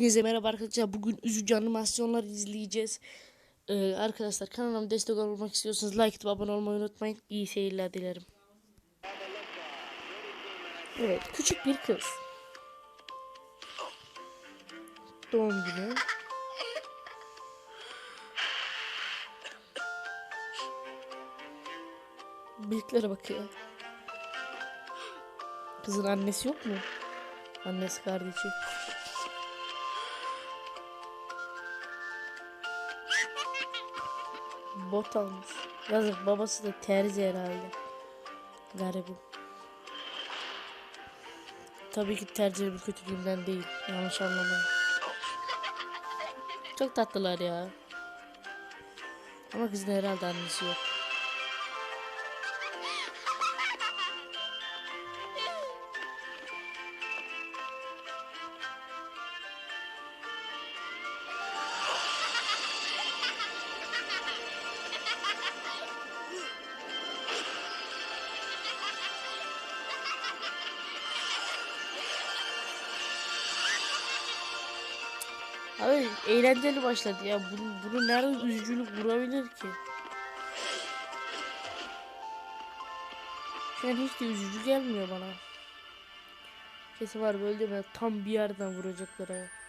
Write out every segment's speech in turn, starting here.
Hepinize merhaba arkadaşlar. Bugün üzücü animasyonlar izleyeceğiz. Ee, arkadaşlar kanalıma destek olmak istiyorsanız like atıp abone olmayı unutmayın. İyi seyirler dilerim. Evet, küçük bir kız. Doğum günü. Büyüklere bakıyor. Kızın annesi yok mu? Annesi kardeşi. Bot almış. Yazık babası da terzi herhalde. Garibim. Tabii ki tercih bir kötülüğünden değil. Yanlış anlamayın. Çok tatlılar ya. Ama kızın herhalde annesi yok. Abi eğlenceli başladı ya. Bunu, bunu nerede üzücülük vurabilir ki? Şu an hiç de üzücü gelmiyor bana. Kesin var böyle deme. Tam bir yerden vuracaklar ha.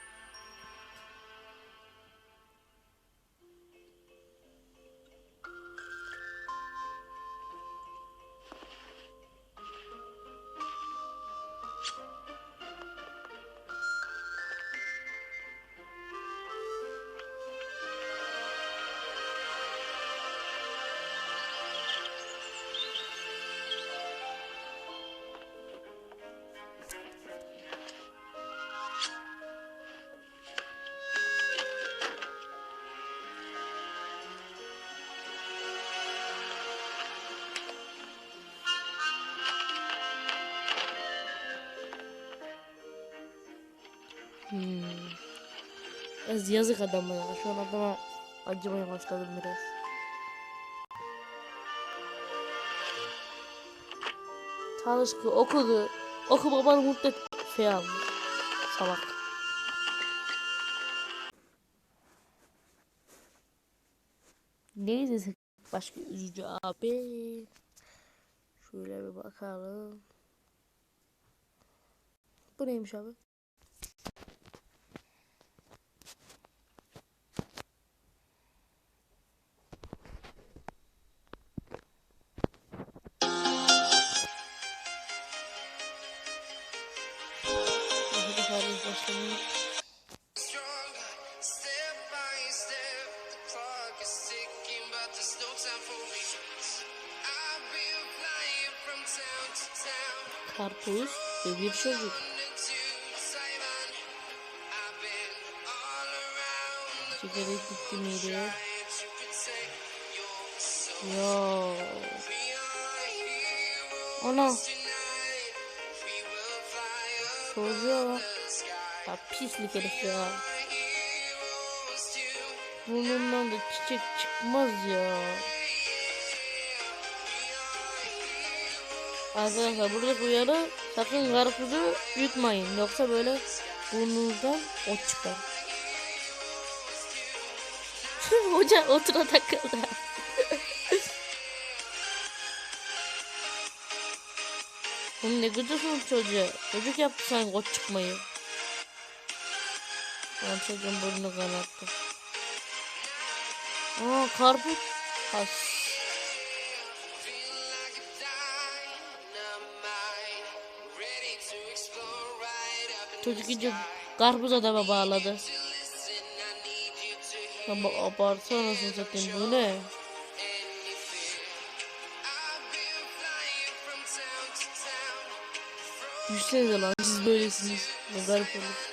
Hmm. Biraz yazık adama ya. Şu an adama acımaya başladım biraz. Çalıştı, okudu. Oku babanı mutlu et. Şey almış. Salak. Neydi başka üzücü abi? Şöyle bir bakalım. Bu neymiş abi? Taiwan. I've been all around the Sigaret gitti miydi? Yo. Ana. Çocuğa bak. Ya pislik herif ya. Burnundan da çiçek çıkmaz ya. Arkadaşlar buradaki uyarı sakın karpuzu yutmayın. Yoksa böyle burnunuzdan ot çıkar. Hoca otura takıldı. Oğlum ne gıcıksın çocuğa. Çocuk yaptı sen ot çıkmayı. Ben çocuğun burnunu kanattı. Aa karpuz. Has. Çocuk sky. karpuz adama bağladı. Bak abartı anasını satayım bu ne? Düşünsenize lan siz böylesiniz. Ne garip olur.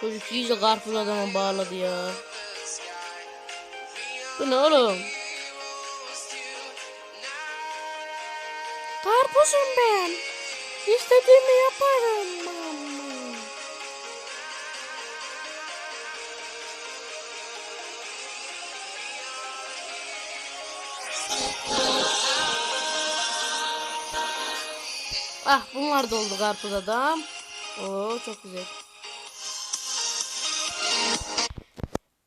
Çocuk iyice karpuz adama bağladı ya. Bu ne oğlum? Karpuzum ben. İstediğimi yaparım. Mama. Ah bunlar da oldu karpuz adam. Oo çok güzel.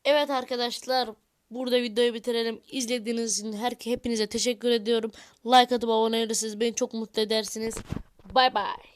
Evet arkadaşlar burada videoyu bitirelim. İzlediğiniz için her hepinize teşekkür ediyorum. Like atıp abone olursanız beni çok mutlu edersiniz. Bay bay.